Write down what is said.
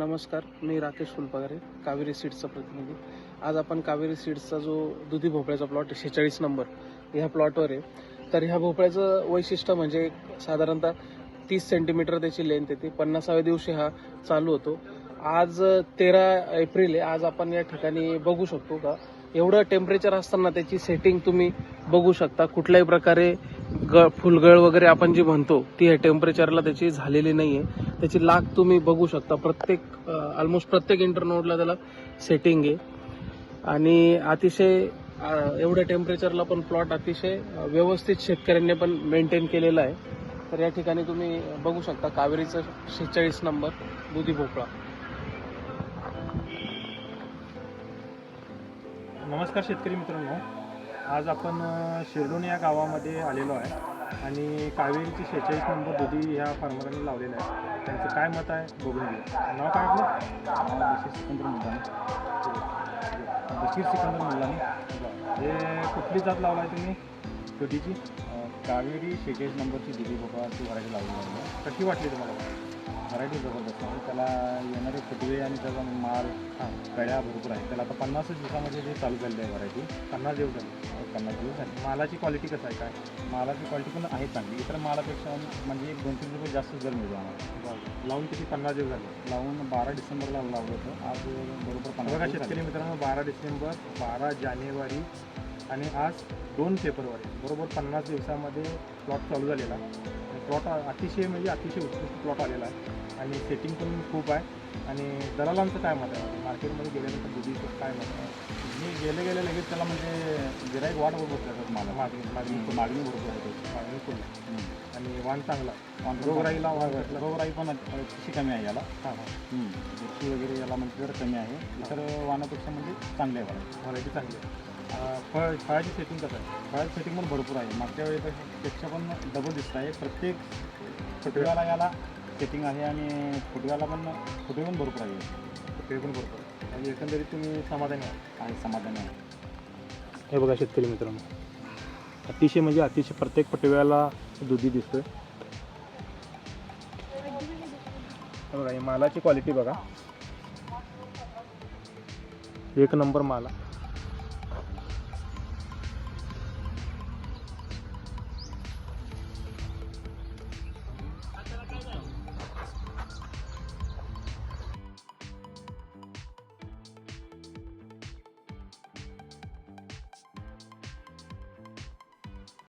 नमस्कार मी राकेश फुलपगारे कावेरी सीड्सचा प्रतिनिधी. आज आपण कावेरी सीड्सचा जो दुधी भोपळ्याचा प्लॉट आहे शेहेचाळीस नंबर ह्या प्लॉटवर आहे. तर ह्या भोपळ्याचं वैशिष्ट्य म्हणजे साधारणतः तीस सेंटीमीटर त्याची लेंथ येते पन्नासाव्या दिवशी हा चालू होतो. आज तेरा एप्रिल आहे आज आपण या ठिकाणी बघू शकतो का? एवढं टेम्परेचर असताना त्याची सेटिंग तुम्ही बघू शकता. कुठल्याही प्रकारे ग फुलगळ वगैरे आपण जी म्हणतो ती ह्या टेम्परेचरला त्याची झालेली नाही आहे त्याची लाग तुम्ही बघू शकता. प्रत्येक ऑलमोस्ट प्रत्येक इंटरनोडला त्याला सेटिंग आहे. आणि अतिशय एवढ्या टेम्परेचरला पण प्लॉट अतिशय व्यवस्थित शेतकऱ्यांनी पण मेंटेन केलेला आहे. तर या ठिकाणी तुम्ही बघू शकता कावेरीचं शेहेचाळीस नंबर दुधी भोपळा. नमस्कार शेतकरी मित्रांनो. आज आपण अ, या गावामध्ये आलेलो आहे. आणि कावेरीची शेहेचाळीस नंबर दुधी ह्या फार्मरांनी लावलेलं आहे. त्यांचं काय मत आहे? बघून घेऊ. नाव काय आपलं? बशीर सिकंदर मुलानी बशीर सिकंदर मुलानी हे कुठली जात लावला आहे तुम्ही? दुधीची? कावेरी शेहेचाळीस नंबरची दिली बाबा ती व्हरायटी लावली आहे. कशी वाटली तुम्हाला? व्हरायटी जबरदस्त आहे त्याला येणारे फुटवे आणि त्याचा माल हां गळ्या भरपूर आहे त्याला आता पन्नास दिवसामध्ये जे चालू झालेली आहे व्हरायटी पन्नास दिवस झाले. पन्नास दिवस झाले. मालाची क्वालिटी कसं आहे काय? मालाची क्वालिटी पण आहे चांगली. इतर मालापेक्षा म्हणजे एक दोन तीन रुपये जास्त दर मिळतो आम्हाला. लावून किती? पन्नास दिवस झाले. लावून बारा डिसेंबरला लावलं होतं. आज बरोबर पन्नास शेतकरी. मित्रांनो बारा डिसेंबर बारा जानेवारी आणि आज दोन फेब्रुवारी बरोबर पन्नास दिवसामध्ये प्लॉट चालू झालेला प्लॉट अतिशय म्हणजे अतिशय उत्कृष्ट प्लॉट आलेला आहे. आणि सेटिंग पण खूप आहे. आणि दलालांचं काय मत आहे? मार्केटमध्ये गेल्यानंतर दुधीचं काय मत आहे? मी गेले गेले लगेच त्याला म्हणजे गिराईक वाट बघत असतात मला मागणी मागणी मागणी भरपूर आहे. मागणी हम्म. आणि वाण चांगला. रोगराईला रोगराई पण अतिशय कमी आहे याला. हां हां. वगैरे याला म्हणजे जरा कमी आहे. इतर वाहनापेक्षा म्हणजे चांगले आहे व्हरायटी चांगली आहे. फळ फळाची सेटिंग कसं आहे? फळाची सेटिंग पण भरपूर आहे. मागच्या वेळेपेक्षा पण डबल दिसत आहे. प्रत्येक फुटव्याला याला सेटिंग आहे आणि फुटव्याला पण फुटवे पण भरपूर आहे ते पण भरपूर आहे. म्हणजे एकंदरीत तुम्ही समाधानी आहात? आणि समाधानी आहे? हे बघा शेतकरी मित्रांनो. अतिशय म्हणजे अतिशय प्रत्येक पटव्याला दुधी दिसतोय. हे बघा ही मालाची क्वालिटी बघा. एक नंबर माल. आहे.